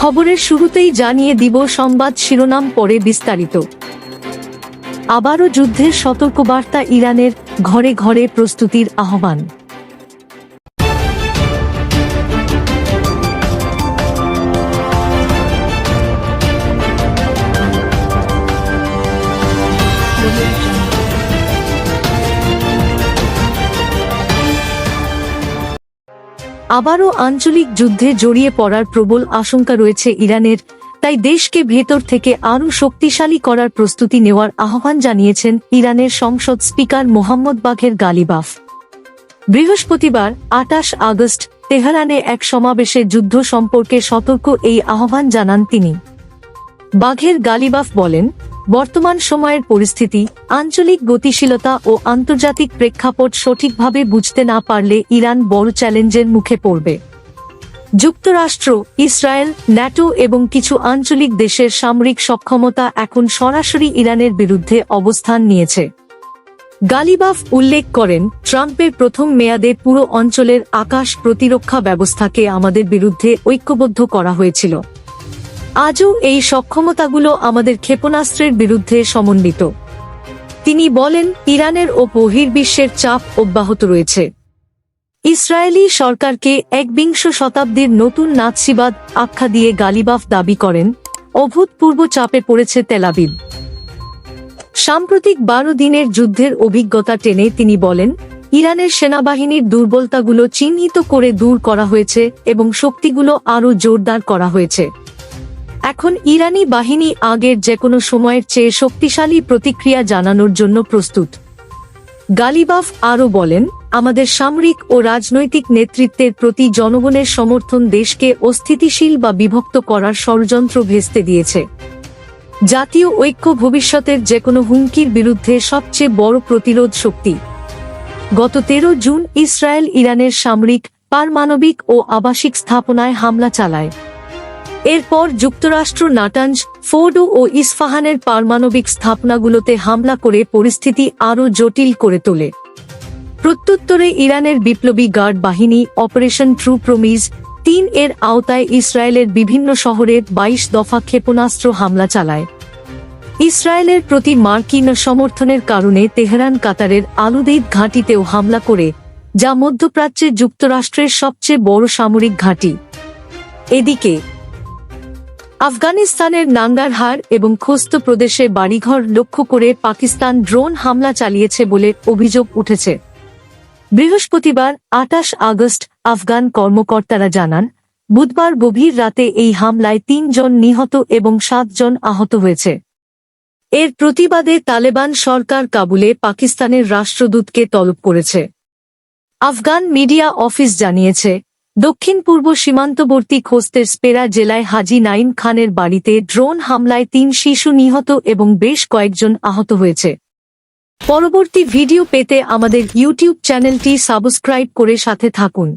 খবরের শুরুতেই জানিয়ে দিব সংবাদ শিরোনাম পরে বিস্তারিত। আবারও যুদ্ধের সতর্কবার্তা ইরানের ঘরে ঘরে প্রস্তুতির আহ্বান। আবারও আঞ্চলিক যুদ্ধে জড়িয়ে পড়ার প্রবল আশঙ্কা রয়েছে ইরানের। তাই দেশকে ভেতর থেকে আরও শক্তিশালী করার প্রস্তুতি নেওয়ার আহ্বান জানিয়েছেন ইরানের সংসদ স্পিকার মোহাম্মদ বাঘের গালিবাফ। বৃহস্পতিবার, আটাশ আগস্ট, তেহরানে এক সমাবেশে যুদ্ধ সম্পর্কে সতর্ক এই আহ্বান জানান তিনি। বাঘের গালিবাফ বলেন বর্তমান সময়ের পরিস্থিতি, আঞ্চলিক গতিশীলতা ও আন্তর্জাতিক প্রেক্ষাপট সঠিকভাবে বুঝতে না পারলে ইরান বড় চ্যালেঞ্জের মুখে পড়বে। যুক্তরাষ্ট্র, ইসরায়েল, ন্যাটো এবং কিছু আঞ্চলিক দেশের সামরিক সক্ষমতা এখন সরাসরি ইরানের বিরুদ্ধে অবস্থান নিয়েছে। গালিবাফ উল্লেখ করেন, ট্রাম্পের প্রথম মেয়াদে পুরো অঞ্চলের আকাশ প্রতিরক্ষা ব্যবস্থাকে আমাদের বিরুদ্ধে ঐক্যবদ্ধ করা হয়েছিল। আজও এই সক্ষমতাগুলো আমাদের ক্ষেপণাস্ত্রের বিরুদ্ধে সমন্বিত। তিনি বলেন, ইরানের ও বহির্বিশ্বের চাপ অব্যাহত রয়েছে। ইসরায়েলি সরকারকে একবিংশ শতাব্দীর নতুন নাৎসিবাদ আখ্যা দিয়ে গালিবাফ দাবি করেন, অভূতপূর্ব চাপে পড়েছে তেলাবিব সাম্প্রতিক বারো দিনের যুদ্ধের অভিজ্ঞতা টেনে তিনি বলেন, ইরানের সেনাবাহিনীর দুর্বলতাগুলো চিহ্নিত করে দূর করা হয়েছে এবং শক্তিগুলো আরও জোরদার করা হয়েছে। এখন ইরানি বাহিনী আগের যে কোনো সময়ের চেয়ে শক্তিশালী প্রতিক্রিয়া জানানোর জন্য প্রস্তুত। গালিবাফ আরও বলেন, আমাদের সামরিক ও রাজনৈতিক নেতৃত্বের প্রতি জনগণের সমর্থন দেশকে অস্থিতিশীল বা বিভক্ত করার ষড়যন্ত্র ভেস্তে দিয়েছে। জাতীয় ঐক্য ভবিষ্যতের যে কোনো হুমকির বিরুদ্ধে সবচেয়ে বড় প্রতিরোধ শক্তি। গত তেরো জুন ইসরায়েল ইরানের সামরিক, পারমাণবিক ও আবাসিক স্থাপনায় হামলা চালায়। এরপর যুক্তরাষ্ট্র নাটাঞ্জ ফোর্ডো ও ইস্পাহানের পারমাণবিক স্থাপনাগুলোতে হামলা করে পরিস্থিতি আরও জটিল করে তোলে। প্রত্যুত্তরে ইরানের বিপ্লবী গার্ড বাহিনী অপারেশন ট্রু প্রমিজ তিন এর আওতায় ইসরায়েলের বিভিন্ন শহরে বাইশ দফা ক্ষেপণাস্ত্র হামলা চালায়। ইসরায়েলের প্রতি মার্কিন সমর্থনের কারণে তেহরান, কাতারের আলুদেদ ঘাঁটিতেও হামলা করে, যা মধ্যপ্রাচ্যে যুক্তরাষ্ট্রের সবচেয়ে বড় সামরিক ঘাঁটি। এদিকে আফগানিস্তানের নাঙ্গারহার এবং খোস্ত প্রদেশে বাড়িঘর লক্ষ্য করে পাকিস্তান ড্রোন হামলা চালিয়েছে বলে অভিযোগ উঠেছে। বৃহস্পতিবার আটাশ আগস্ট আফগান কর্মকর্তারা জানান, বুধবার গভীর রাতে এই হামলায় তিনজন নিহত এবং সাতজন আহত হয়েছে। এর প্রতিবাদে তালেবান সরকার কাবুলে পাকিস্তানের রাষ্ট্রদূতকে তলব করেছে। আফগান মিডিয়া অফিস জানিয়েছে দক্ষিণ পূর্ব সীমান্তবর্তী খোস্তের স্পেরা জেলায় হাজি নাইম খানের বাড়িতে ড্রোন হামলায় তিন শিশু নিহত এবং বেশ কয়েকজন আহত হয়েছে। পরবর্তী ভিডিও পেতে আমাদের ইউটিউব চ্যানেলটি সাবস্ক্রাইব করে সাথে থাকুন।